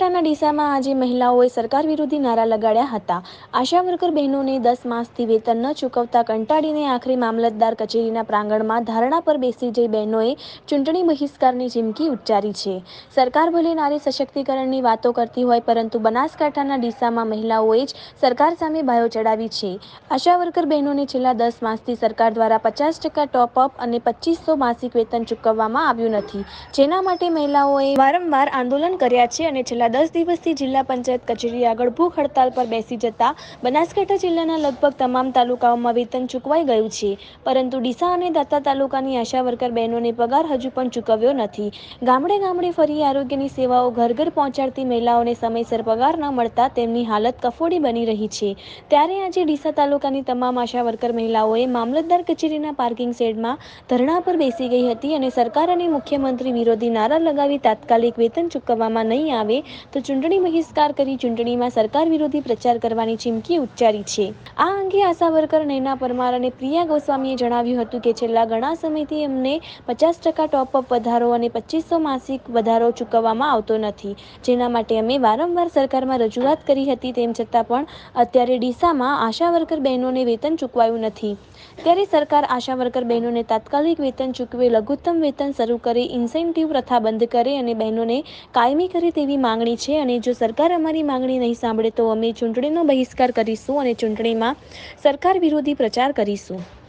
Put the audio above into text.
બનાસકાંઠાના ડીસામાં આજે મહિલાઓએ સરકાર વિરોધી નારા લગાડ્યા હતા. આશા વર્કર બહેનોને દસ માસથી વેતન ન ચૂકવતા કંટાળીને આખરે મામલતદાર કચેરીના પ્રાંગણમાં ધારણા પર બેસી જઈ બહેનોએ ચૂંટણી બહિષ્કારની ચીમકી ઉચ્ચારી છે. સરકાર ભલે નારી સશક્તિકરણની વાતો કરતી હોય, પરંતુ બનાસકાંઠાના ડીસામાં મહિલાઓએ જ સરકાર સામે બાયો ચડાવી છે. આશા વર્કર બહેનોને છેલ્લા દસ માસથી સરકાર દ્વારા પચાસ ટકા ટોપ અપ અને પચીસો માસિક વેતન ચૂકવવામાં આવ્યું નથી. જેના માટે મહિલાઓએ વારંવાર આંદોલન કર્યા છે અને છેલ્લા દસ દિવસથી જિલ્લા પંચાયત કચેરી આગળ ભૂખ હડતાલ પર બેસી જતા બનાસકાંઠા જિલ્લાના લગભગ તમામ તાલુકાઓમાં વેતન ચૂકવાઈ ગયું છે. પરંતુ ડીસા અને દાતા તાલુકાની આશા વર્કર બહેનોને પગાર હજુ પણ ચૂકવ્યો નથી. ગામડે ગામડે ફરી આરોગ્યની સેવાઓ ઘર ઘર પહોંચાડતી મહિલાઓને સમયસર પગાર ન મળતા તેમની હાલત કફોડી બની રહી છે. ત્યારે આજે ડીસા તાલુકાની તમામ આશા વર્કર મહિલાઓએ મામલતદાર કચેરીના પાર્કિંગ શેડમાં ધરણા પર બેસી ગઈ હતી અને સરકાર અને મુખ્યમંત્રી વિરોધી નારા લગાવી તાત્કાલિક વેતન ચૂકવવામાં નહીં આવે તો ચૂંટણી બહિષ્કાર કરી ચૂંટણીમાં સરકાર વિરોધી પ્રચાર કરવાની ચીમકી ઉચ્ચારી છે. આ અંગે આશા વર્કર નૈના પરમાર અને પ્રિયા ગોસ્વામીએ જણાવ્યું હતું કે છેલ્લા ઘણા સમયથી એમને પચાસ ટકા ટોપઅપ વધારો અને પચીસો માસિક વધારો ચૂકવવામાં આવતો નથી. જેના માટે અમે વારંવાર સરકારમાં રજૂઆત કરી હતી તેમ છતાં પણ અત્યારે ડીસામાં આશા વર્કર બહેનોને વેતન ચૂકવાયું નથી. ત્યારે સરકાર આશા વર્કર બહેનોને તાત્કાલિક વેતન ચૂકવે, લઘુત્તમ વેતન શરૂ કરે, ઇન્સેન્ટિવ પ્રથા બંધ કરે અને બહેનોને કાયમી કરે તેવી માંગણી છે અને જો સરકાર અમારી માંગણી નહીં સાંભળે તો અમે ચૂંટણીનો બહિષ્કાર કરીશું અને ચૂંટણીમાં સરકાર વિરોધી પ્રચાર કરીશું.